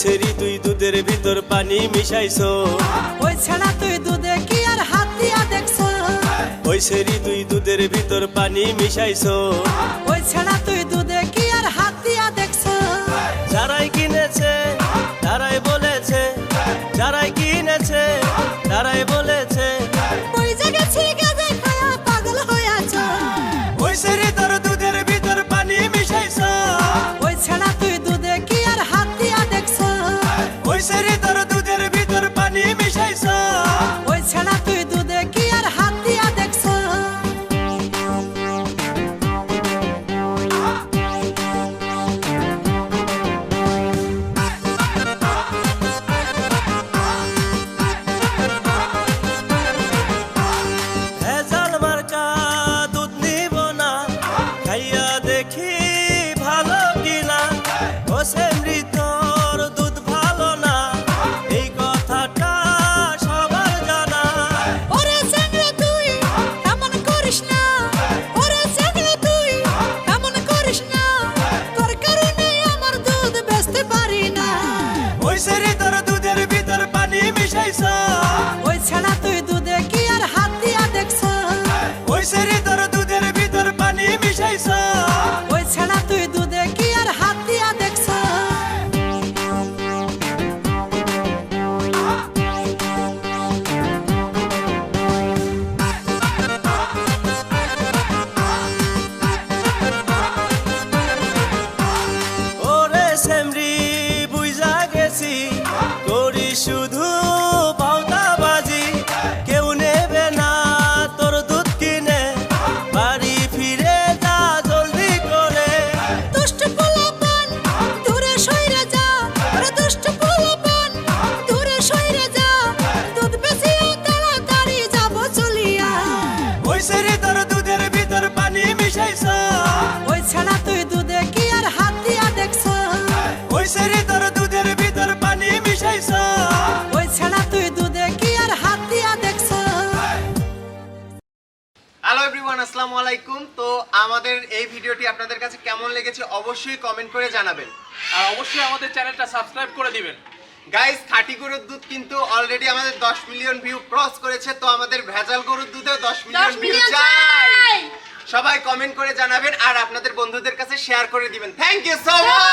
সেরি তুই দুধের ভিতর পানি মিশাইছ। ওই ছেড়া তুই দুধে কি আর হাত দিয়া দেখছ? ওই সেরি তুই দুধের ভিতর পানি মিশাইছ। ওই ছেড়া তুই দুধে কি আর হাত দিয়া দেখছ? যারাই আসসালামু আলাইকুম। তো আমাদের এই ভিডিওটি আপনাদের কাছে কেমন লেগেছে অবশ্যই কমেন্ট করে জানাবেন। আর অবশ্যই আমাদের চ্যানেলটা সাবস্ক্রাইব করে দিবেন। গাইস খাঁটি গরুর দুধ কিন্তু অলরেডি আমাদের 10 মিলিয়ন ভিউ ক্রস করেছে তো আমাদের ভেজাল গরুর দুধে 10 মিলিয়ন ভিউ চাই। সবাই কমেন্ট করে জানাবেন আর আপনাদের বন্ধুদের কাছে শেয়ার করে দিবেন। Thank you so much